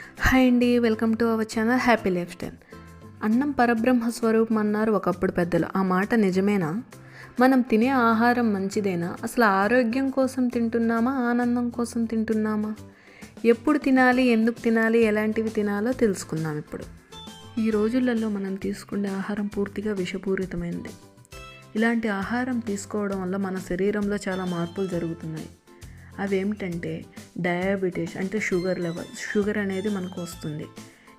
Hi అండి welcome to our channel happy life style. అన్నం పరబ్రహ్మ స్వరూపం అన్నారు ఒకప్పుడు పెద్దలు. ఆ మాట నిజమేనా? మనం తినే ఆహారం మంచిదేనా? అసలు ఆరోగ్యం కోసం తింటున్నామా? ఆనందం కోసం తింటున్నామా? ఎప్పుడు తినాలి ఎందుకు తినాలి ఎలాంటివి తినాలో తెలుసుకుందాం ఇప్పుడు. ఈ రోజులలో మనం తీసుకునే ఆహారం పూర్తిగా విషపూరితమైనది ఇలాంటి ఆహారం తీసుకోవడం వల్ల మన శరీరంలో చాలా మార్పులు జరుగుతున్నాయి. అవేమిటంటే డయాబెటీస్ అంటే షుగర్ లెవెల్ షుగర్ అనేది మనకు వస్తుంది.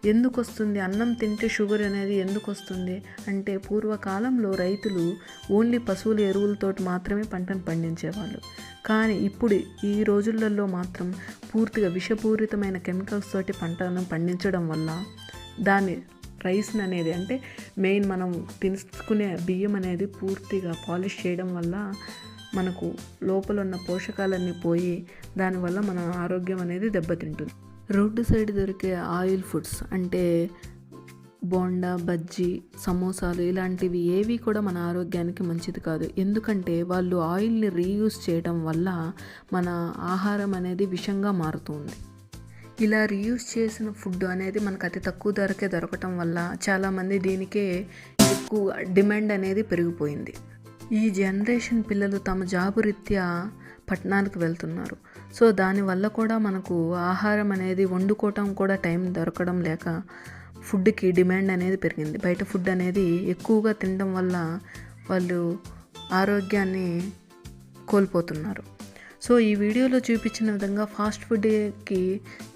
ఎందుకు వస్తుంది? అన్నం తింటే షుగర్ అనేది ఎందుకు వస్తుంది? అంటే పూర్వకాలంలో రైతులు ఓన్లీ పశువుల ఎరువులతోటి మాత్రమే పంటను పండించేవాళ్ళు. కానీ ఇప్పుడు ఈ రోజులలో మాత్రం పూర్తిగా విషపూరితమైన కెమికల్స్ తోటి పంటను పండించడం వల్ల దాని రైస్ అనేది అంటే మెయిన్ మనం తీసుకునే బియ్యం అనేది పూర్తిగా పాలిష్ చేయడం వల్ల మనకు లోపల ఉన్న పోషకాలన్నీ పోయి దానివల్ల మన ఆరోగ్యం అనేది దెబ్బతింటుంది. రోడ్డు సైడ్ దొరికే ఆయిల్ ఫుడ్స్ అంటే బోండా బజ్జీ సమోసాలు ఇలాంటివి ఏవి కూడా మన ఆరోగ్యానికి మంచిది కాదు. ఎందుకంటే వాళ్ళు ఆయిల్ని రీయూజ్ చేయడం వల్ల మన ఆహారం అనేది విషంగా మారుతుంది. ఇలా రీయూజ్ చేసిన ఫుడ్ అనేది మనకు అతి తక్కువ ధరకే దొరకటం వల్ల చాలామంది దీనికే ఎక్కువ డిమాండ్ అనేది పెరిగిపోయింది. ఈ జనరేషన్ పిల్లలు తమ జాబు రీత్యా పట్టణాలకు వెళ్తున్నారు. సో దానివల్ల కూడా మనకు ఆహారం అనేది వండుకోవటం కూడా టైం దొరకడం లేక ఫుడ్కి డిమాండ్ అనేది పెరిగింది. బయట ఫుడ్ అనేది ఎక్కువగా తినడం వల్ల వాళ్ళు ఆరోగ్యాన్ని కోల్పోతున్నారు. సో ఈ వీడియోలో చూపించిన విధంగా ఫాస్ట్ ఫుడ్కి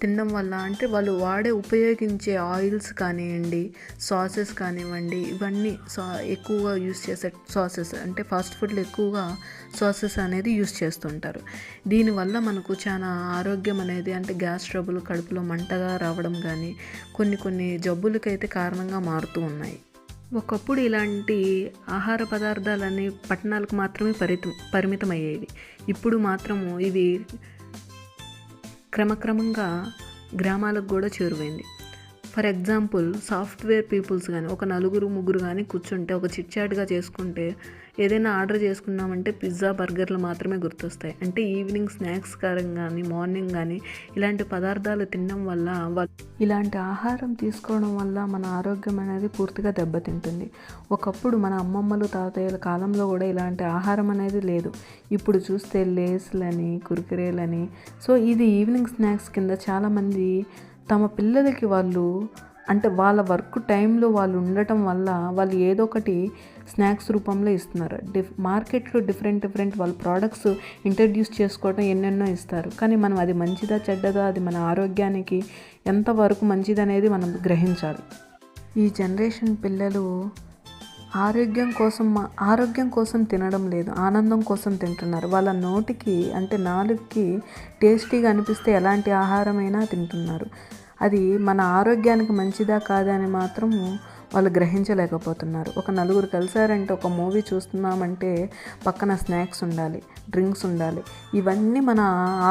తినడం వల్ల అంటే వాళ్ళు వాడే ఉపయోగించే ఆయిల్స్ కానివ్వండి సాసెస్ కానివ్వండి ఇవన్నీ సా ఎక్కువగా యూస్ చేసే సాసెస్ అంటే ఫాస్ట్ ఫుడ్లో ఎక్కువగా సాసెస్ అనేది యూస్ చేస్తుంటారు. దీనివల్ల మనకు చాలా ఆరోగ్యం అనేది అంటే గ్యాస్ ట్రబుల్ కడుపులో మంటగా రావడం కానీ కొన్ని కొన్ని జబ్బులకైతే కారణంగా మారుతూ ఉన్నాయి. ఒకప్పుడు ఇలాంటి ఆహార పదార్థాలన్నీ పట్టణాలకు మాత్రమే పరితం పరిమితమయ్యేవి. ఇప్పుడు మాత్రము ఇవి క్రమక్రమంగా గ్రామాలకు కూడా చేరువైంది. ఫర్ ఎగ్జాంపుల్ సాఫ్ట్వేర్ పీపుల్స్ కానీ ఒక నలుగురు ముగ్గురు కానీ కూర్చుంటే ఒక చిట్చాట్గా చేసుకుంటే ఏదైనా ఆర్డర్ చేసుకున్నామంటే పిజ్జా బర్గర్లు మాత్రమే గుర్తొస్తాయి. అంటే ఈవినింగ్ స్నాక్స్ కారం కానీ మార్నింగ్ కానీ ఇలాంటి పదార్థాలు తినడం వల్ల ఇలాంటి ఆహారం తీసుకోవడం వల్ల మన ఆరోగ్యం అనేది పూర్తిగా దెబ్బతింటుంది. ఒకప్పుడు మన అమ్మమ్మలు తాతయ్యల కాలంలో కూడా ఇలాంటి ఆహారం అనేది లేదు. ఇప్పుడు చూస్తే లేస్లని కురికిరేలని. సో ఇది ఈవినింగ్ స్నాక్స్ కింద చాలామంది తమ పిల్లలకి వాళ్ళు అంటే వాళ్ళ వర్క్ టైంలో వాళ్ళు ఉండటం వల్ల వాళ్ళు ఏదో ఒకటి స్నాక్స్ రూపంలో ఇస్తున్నారు. డిఫ్ మార్కెట్లో డిఫరెంట్ డిఫరెంట్ వాళ్ళ ప్రోడక్ట్స్ ఇంట్రడ్యూస్ చేసుకోవడం ఎన్నెన్నో ఇస్తారు. కానీ మనం అది మంచిదా చెడ్డదా అది మన ఆరోగ్యానికి ఎంతవరకు మంచిదనేది మనం గ్రహించాలి. ఈ జనరేషన్ పిల్లలు ఆరోగ్యం కోసం ఆరోగ్యం కోసం తినడం లేదు ఆనందం కోసం తింటున్నారు. వాళ్ళ నోటికి అంటే నాలుగుకి టేస్టీగా అనిపిస్తే ఎలాంటి ఆహారమైనా తింటున్నారు. అది మన ఆరోగ్యానికి మంచిదా కాదని మాత్రము వాళ్ళు గ్రహించలేకపోతున్నారు. ఒక నలుగురు కలిసారంటే ఒక మూవీ చూస్తున్నామంటే పక్కన స్నాక్స్ ఉండాలి డ్రింక్స్ ఉండాలి. ఇవన్నీ మన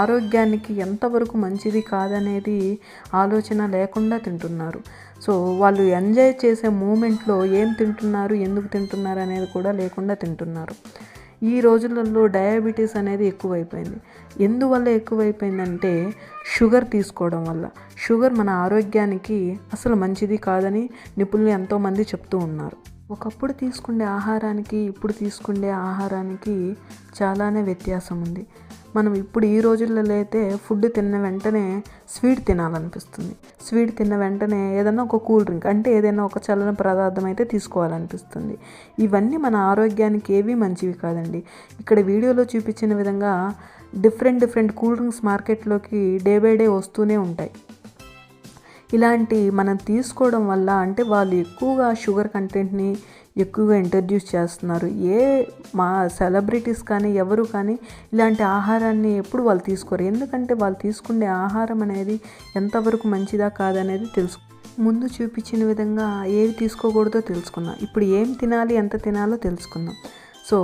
ఆరోగ్యానికి ఎంతవరకు మంచిది కాదనేది ఆలోచన లేకుండా తింటున్నారు. సో వాళ్ళు ఎంజాయ్ చేసే మూమెంట్లో ఏం తింటున్నారు ఎందుకు తింటున్నారు అనేది కూడా లేకుండా తింటున్నారు. ఈ రోజులలో డయాబెటీస్ అనేది ఎక్కువైపోయింది. ఎందువల్ల ఎక్కువైపోయిందంటే షుగర్ తీసుకోవడం వల్ల. షుగర్ మన ఆరోగ్యానికి అసలు మంచిది కాదని నిపుణులు ఎంతోమంది చెప్తూ ఉన్నారు. ఒకప్పుడు తీసుకునే ఆహారానికి ఇప్పుడు తీసుకునే ఆహారానికి చాలానే వ్యత్యాసం ఉంది మనం ఇప్పుడు ఈ రోజులలో అయితే ఫుడ్ తిన్న వెంటనే స్వీట్ తినాలనిపిస్తుంది. స్వీట్ తిన్న వెంటనే ఏదైనా ఒక కూల్ డ్రింక్ అంటే ఏదైనా ఒక చల్లని పదార్థం అయితే తీసుకోవాలనిపిస్తుంది. ఇవన్నీ మన ఆరోగ్యానికి ఏవి మంచివి కాదండి. ఇక్కడ వీడియోలో చూపించిన విధంగా డిఫరెంట్ డిఫరెంట్ కూల్ డ్రింక్స్ మార్కెట్లోకి డే బై డే వస్తూనే ఉంటాయి. ఇలాంటి మనం తీసుకోవడం వల్ల అంటే వాళ్ళు ఎక్కువగా షుగర్ కంటెంట్ని ఎక్కువగా ఇంట్రడ్యూస్ చేస్తున్నారు. ఏ మా సెలబ్రిటీస్ కానీ ఎవరు కానీ ఇలాంటి ఆహారాన్ని ఎప్పుడు వాళ్ళు తీసుకోరు. ఎందుకంటే వాళ్ళు తీసుకునే ఆహారం అనేది ఎంతవరకు మంచిదా కాదనేది తెలుసు. ముందు చూపించిన విధంగా ఏవి తీసుకోకూడదో తెలుసుకున్నాం ఇప్పుడు ఏం తినాలి ఎంత తినాలో తెలుసుకుందాం. సో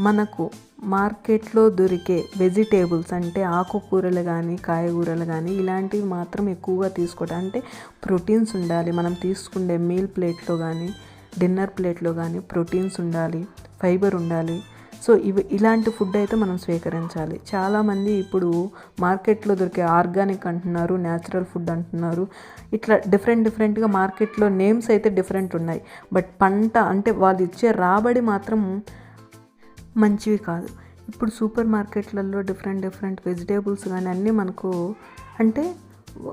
మనకు మార్కెట్లో దొరికే వెజిటేబుల్స్ అంటే ఆకుకూరలు కానీ కాయగూరలు కానీ ఇలాంటివి మాత్రం ఎక్కువగా తీసుకోవడం అంటే ప్రోటీన్స్ ఉండాలి. మనం తీసుకునే మీల్ ప్లేట్లో కానీ డిన్నర్ ప్లేట్లో కానీ ప్రోటీన్స్ ఉండాలి ఫైబర్ ఉండాలి. సో ఇవి ఇలాంటి ఫుడ్ అయితే మనం స్వీకరించాలి. చాలామంది ఇప్పుడు మార్కెట్లో దొరికే ఆర్గానిక్ అంటున్నారు న్యాచురల్ ఫుడ్ అంటున్నారు. ఇట్లా డిఫరెంట్ డిఫరెంట్గా మార్కెట్లో నేమ్స్ అయితే డిఫరెంట్ ఉన్నాయి. బట్ పంట అంటే వాళ్ళు ఇచ్చే రాబడి మాత్రం మంచివి కాదు. ఇప్పుడు సూపర్ మార్కెట్లలో డిఫరెంట్ డిఫరెంట్ వెజిటేబుల్స్ కానీ అన్నీ మనకు అంటే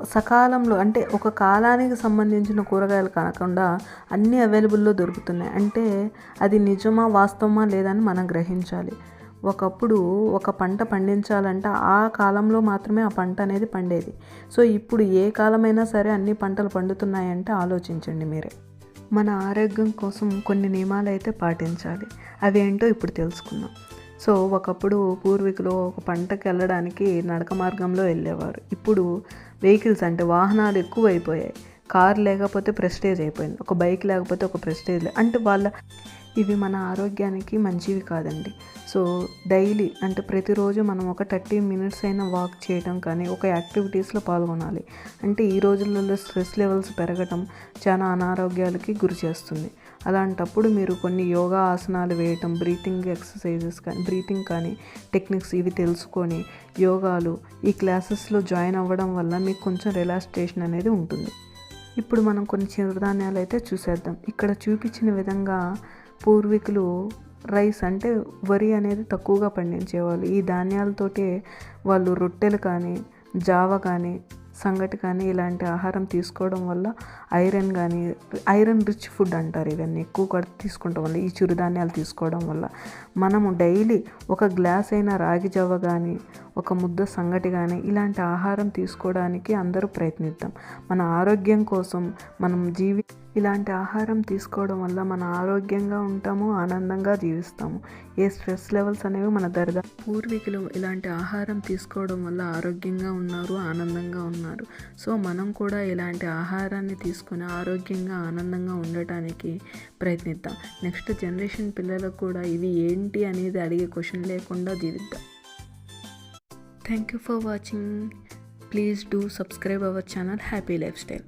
సకాలంలో అంటే ఒక కాలానికి సంబంధించిన కూరగాయలు కాకుండా అన్నీ అవైలబుల్లో దొరుకుతున్నాయి. అంటే అది నిజమా వాస్తవమా లేదని మనం గ్రహించాలి. ఒకప్పుడు ఒక పంట పండించాలంటే ఆ కాలంలో మాత్రమే ఆ పంట అనేది పండేది. సో ఇప్పుడు ఏ కాలమైనా సరే అన్ని పంటలు పండుతున్నాయంటే ఆలోచించండి మీరే. మన ఆరోగ్యం కోసం కొన్ని నియమాలు అయితే పాటించాలి. అవి ఏంటో ఇప్పుడు తెలుసుకుందాం. సో ఒకప్పుడు పూర్వీకులు ఒక పంటకి వెళ్ళడానికి నడక మార్గంలో వెళ్ళేవారు. ఇప్పుడు వెహికల్స్ అంటే వాహనాలు ఎక్కువ అయిపోయాయి కార్ లేకపోతే ప్రెస్టేజ్ అయిపోయింది. ఒక బైక్ లేకపోతే ఒక ప్రెస్టేజ్ అంటే వాళ్ళ ఇవి మన ఆరోగ్యానికి మంచివి కాదండి. సో డైలీ అంటే ప్రతిరోజు మనం ఒక థర్టీ మినిట్స్ అయినా వాక్ చేయడం కానీ ఒక యాక్టివిటీస్లో పాల్గొనాలి. అంటే ఈ రోజులలో స్ట్రెస్ లెవెల్స్ పెరగటం చాలా అనారోగ్యాలకి గురి చేస్తుంది. అలాంటప్పుడు మీరు కొన్ని యోగా ఆసనాలు వేయటం బ్రీతింగ్ ఎక్సర్సైజెస్ కానీ బ్రీతింగ్ కానీ టెక్నిక్స్ ఇవి తెలుసుకొని యోగాలు ఈ క్లాసెస్లో జాయిన్ అవ్వడం వల్ల మీకు కొంచెం రిలాక్సేషన్ అనేది ఉంటుంది. ఇప్పుడు మనం కొన్ని చిరుధాన్యాలు అయితే చూసేద్దాం. ఇక్కడ చూపించిన విధంగా పూర్వీకులు రైస్ అంటే వరి అనేది తక్కువగా పండించేవాళ్ళు. ఈ ధాన్యాలతోటే వాళ్ళు రొట్టెలు కానీ జావ కానీ సంగటి కానీ ఇలాంటి ఆహారం తీసుకోవడం వల్ల ఐరన్ కానీ ఐరన్ రిచ్ ఫుడ్ అంటారు ఇవన్నీ. ఎక్కువ కూడా తీసుకుంటాం వల్ల ఈ చిరుధాన్యాలు తీసుకోవడం వల్ల. మనము డైలీ ఒక గ్లాస్ అయిన రాగి జవ కానీ ఒక ముద్ద సంగటి కానీ ఇలాంటి ఆహారం తీసుకోవడానికి అందరూ ప్రయత్నిద్దాం. మన ఆరోగ్యం కోసం మనం జీవి ఇలాంటి ఆహారం తీసుకోవడం వల్ల మన ఆరోగ్యంగా ఉంటాము ఆనందంగా జీవిస్తాము. ఏ స్ట్రెస్ లెవెల్స్ అనేవి మన దరిదా పూర్వీకులు ఇలాంటి ఆహారం తీసుకోవడం వల్ల ఆరోగ్యంగా ఉన్నారు ఆనందంగా ఉన్నారు. సో మనం కూడా ఇలాంటి ఆహారాన్ని తీసుకొని ఆరోగ్యంగా ఆనందంగా ఉండటానికి ప్రయత్నిద్దాం. నెక్స్ట్ జనరేషన్ పిల్లలకు కూడా ఇవి ఏంటి అనేది అడిగే క్వశ్చన్ లేకుండా జీవిద్దాం. Thank you for watching. Please do subscribe our channel happy life style.